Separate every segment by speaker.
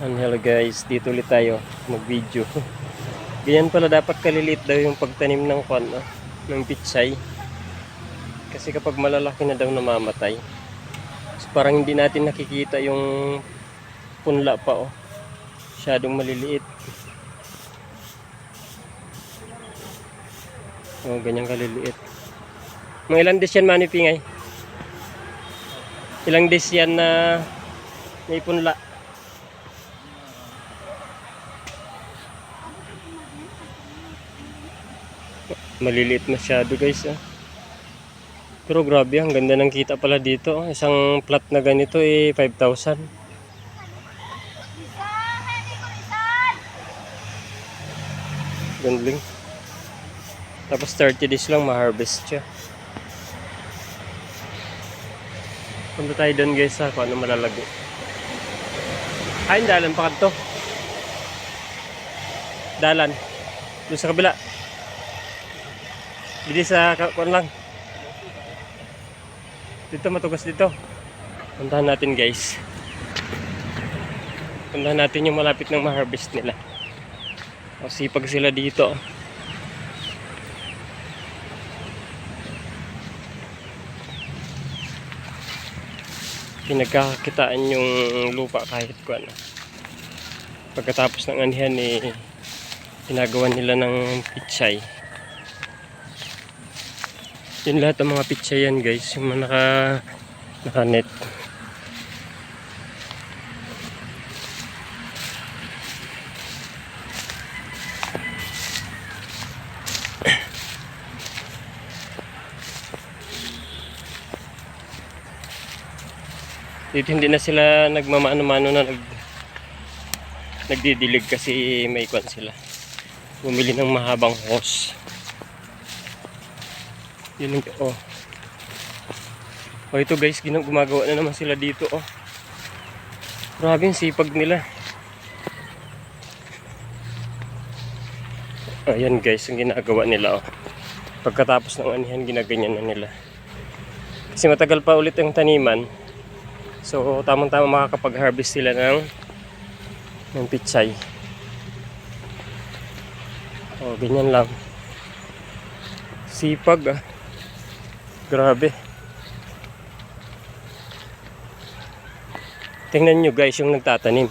Speaker 1: And hello guys, dito ulit tayo mag-video. Ganyan pala dapat kaliliit daw yung pagtanim ng kwan, no? ng pitsay. Kasi kapag malalaki na daw namamatay. So, parang hindi natin nakikita yung punla pa oh. Masyadong maliliit. Oh, ganyan kaliliit. Mga ilang days yan manipingay? Ilang days yan na may punla? Maliliit masyado guys ah. Pero grabe, ang ganda ng kita pala dito. oh. Isang plat na ganito eh 5,000. Gandling. Tapos 30 days lang ma-harvest siya. Punta tayo doon guys ha, kung ano malalago. Ay, dalan pa to. Dalan. Doon sa kabila. Hindi sa kuwan lang. Dito matugas dito. Puntahan natin guys. Puntahan natin yung malapit ng ma-harvest nila. O sipag sila dito. Pinagkakakitaan yung lupa kahit ko ano. Pagkatapos ng anihan eh, ginagawa nila ng pitsay. Yun lahat ng mga pitsay yan guys, yung mga naka, naka net. Dito hindi na sila nagmamano-mano na nag nagdidilig kasi may kwan sila. Bumili ng mahabang hose. Yun yung, oh. Oh, ito guys, gumagawa na naman sila dito, oh. Grabe yung sipag nila. Ayan guys, ang ginagawa nila, oh. Pagkatapos ng anihan, ginaganyan na nila. Kasi matagal pa ulit ang taniman. So, tamang-tama makakapag-harvest sila ng ng pitsay. Oh, ganyan lang. Sipag ah. Grabe. Tingnan nyo guys yung nagtatanim.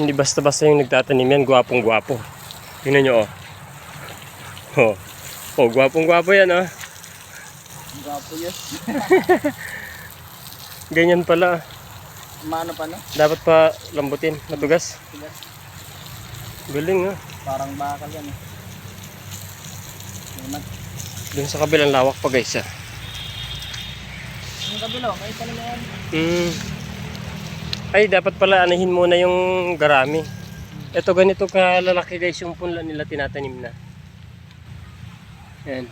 Speaker 1: Hindi basta-basta yung nagtatanim yan, gwapong-gwapo. Tingnan nyo oh. Oh, oh gwapong-gwapo yan oh.
Speaker 2: Gwapo yun.
Speaker 1: Ganyan pala.
Speaker 2: Mano pa no?
Speaker 1: Dapat pa lambutin, matugas.
Speaker 2: Tigas.
Speaker 1: Galing ah.
Speaker 2: Parang bakal yan eh. Unat.
Speaker 1: Doon sa kabilang lawak pa guys ah.
Speaker 2: Yung kabilo, may pala na yan.
Speaker 1: Mm. Ay, dapat pala anahin muna yung garami. Ito ganito kalalaki guys yung punla nila tinatanim na. Yan.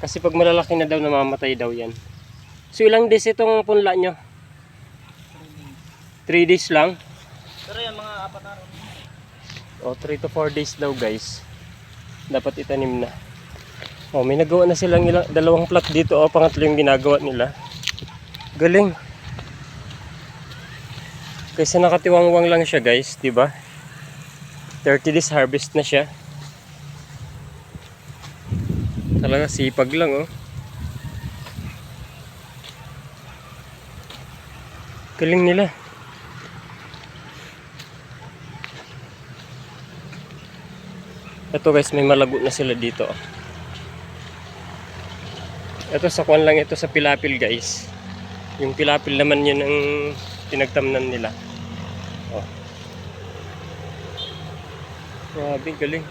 Speaker 1: Kasi pag malalaki na daw namamatay daw yan. So ilang days itong punla nyo? 3 days lang?
Speaker 2: Pero yan mga apat araw.
Speaker 1: O 3 to 4 days daw guys. Dapat itanim na. O may nagawa na silang ilang, dalawang plot dito. O pangatlo yung ginagawa nila. Galing. Kasi nakatiwangwang lang siya guys, 'di ba? 30 days harvest na siya. Talaga sipag lang oh. Galing nila. Ito guys, may malago na sila dito. Ito sa kwan lang ito sa pilapil guys. Yung pilapil naman yun ang pinagtamnan nila. Oh. Grabe, galing.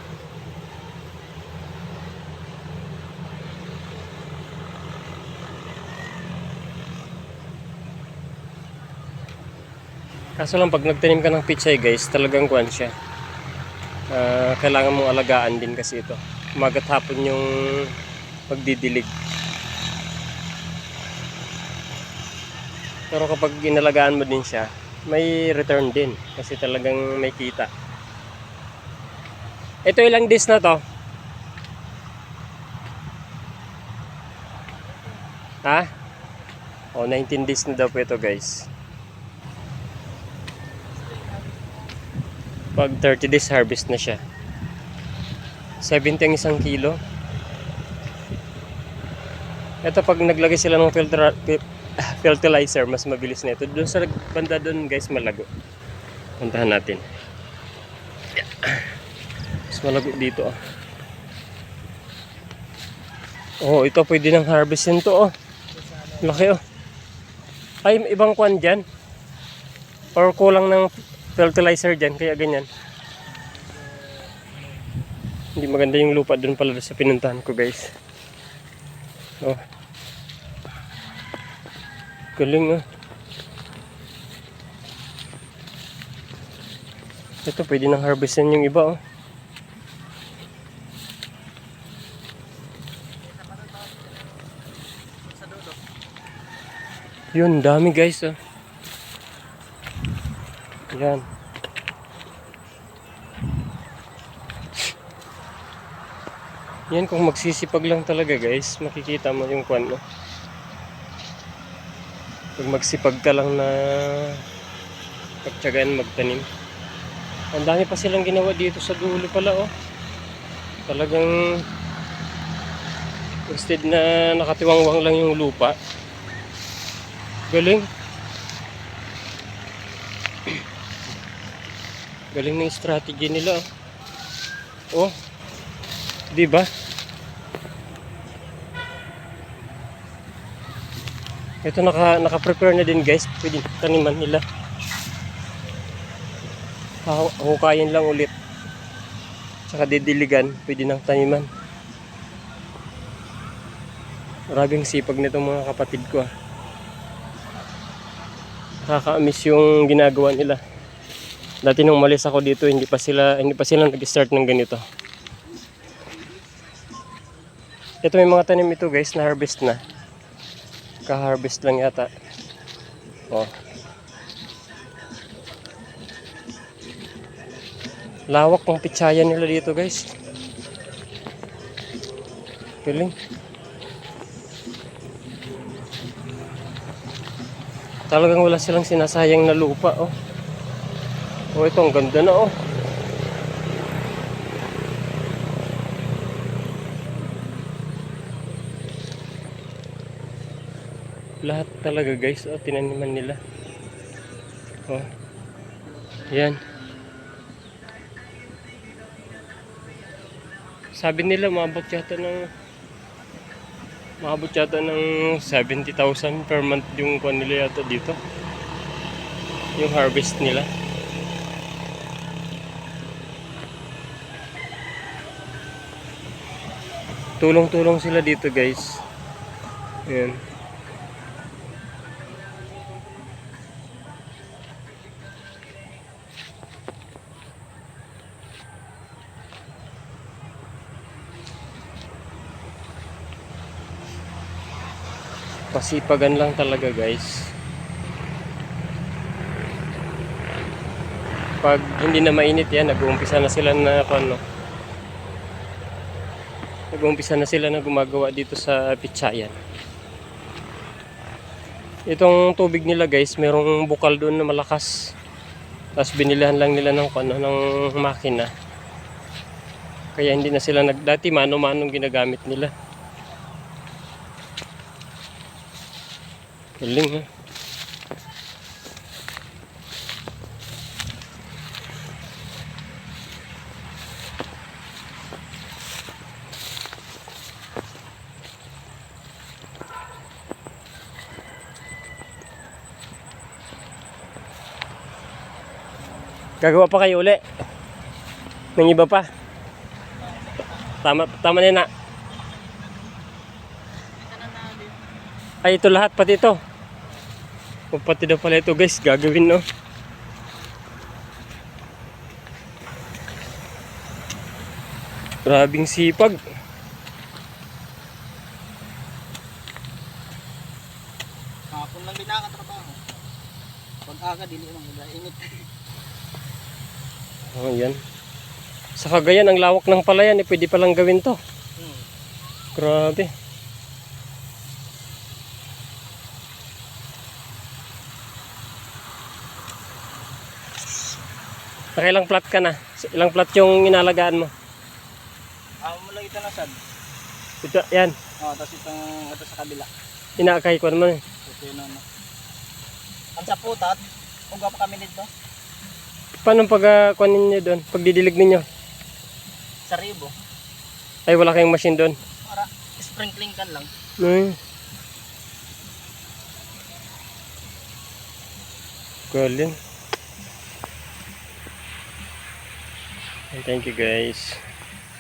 Speaker 1: Kaso lang pag nagtanim ka ng pichay guys, talagang kwan siya. Ah, kailangan mong alagaan din kasi ito. Umagat hapon yung pagdidilig. Pero kapag inalagaan mo din siya, may return din kasi talagang may kita. Ito ilang days na to? Ha? O, 19 days na daw po ito guys. Pag 30 days harvest na siya. 70 ang isang kilo. Ito pag naglagay sila ng filter, fi- fertilizer, mas mabilis na ito. Doon sa banda doon guys, malago. Puntahan natin. Mas malago dito ah. Oh, ito pwede nang harvestin to oh. Laki oh. Ay, ibang kwan dyan. Or kulang ng fertilizer dyan, kaya ganyan. Hindi maganda yung lupa doon pala sa pinuntahan ko guys. Oh. Galing ah. Ito pwede nang harvestin yung iba oh. Yun, dami guys oh. Yan. Yan kung magsisipag lang talaga guys, makikita mo yung kwan mo. Pag magsipag ka lang na pagtsagaan magtanim. Ang dami pa silang ginawa dito sa dulo pala oh. Talagang instead na nakatiwangwang lang yung lupa. Galing. Galing ng strategy nila. Oh. 'Di ba? Ito naka naka-prepare na din guys. Pwede taniman nila. Hukayin lang ulit. Tsaka didiligan, pwede nang taniman. Maraming sipag nitong mga kapatid ko ah. Nakaka-miss yung ginagawa nila. Dati nung malis ako dito, hindi pa sila hindi pa sila nag-start ng ganito. Ito may mga tanim ito guys na harvest na. Ka-harvest lang yata. Oh. Lawak ng pitsayan nila dito guys. Galing. Talagang wala silang sinasayang na lupa oh. Oh, ito ang ganda na oh. Lahat talaga guys, oh, tinaniman nila. Oh. Yan. Sabi nila maabot yata ng maabot yata ng 70,000 per month yung kuha nila yata dito. Yung harvest nila. Tulong-tulong sila dito guys. Ayan. Pasipagan lang talaga guys. Pag hindi na mainit yan, nag-uumpisa na sila na ano, nag-uumpisa na sila na gumagawa dito sa pitsayan. Itong tubig nila guys, merong bukal doon na malakas. Tapos binilihan lang nila ng ano, ng makina. Kaya hindi na sila nag dati mano-manong ginagamit nila. Galing ha. Gagawa pa kayo uli. May iba pa. Tama, tama na na. Ay, ito lahat, pati ito. O, pati daw pala ito guys, gagawin no. Grabing sipag.
Speaker 2: Hapon lang din nakakatrabaho. Pag aga, dili lang. Init.
Speaker 1: Oh, yan. Sa Cagayan, ang lawak ng palayan, eh, pwede palang gawin to.
Speaker 2: Hmm.
Speaker 1: Grabe. Nakailang plat ka na? Ilang plat yung inalagaan mo?
Speaker 2: Ah, um, lang ito nasad.
Speaker 1: Ito, yan.
Speaker 2: Ah, Oo, oh, tapos itong ito sa kabila.
Speaker 1: Inaakay ko naman eh.
Speaker 2: Ito yun, ano. Ang saputat, uga pa kami nito.
Speaker 1: Paano pag uh, kunin niyo doon? Pag didilig ninyo?
Speaker 2: Sa ribo.
Speaker 1: Ay, wala kayong machine doon.
Speaker 2: Para sprinkling kan lang.
Speaker 1: Ay. Galing. And Thank you guys.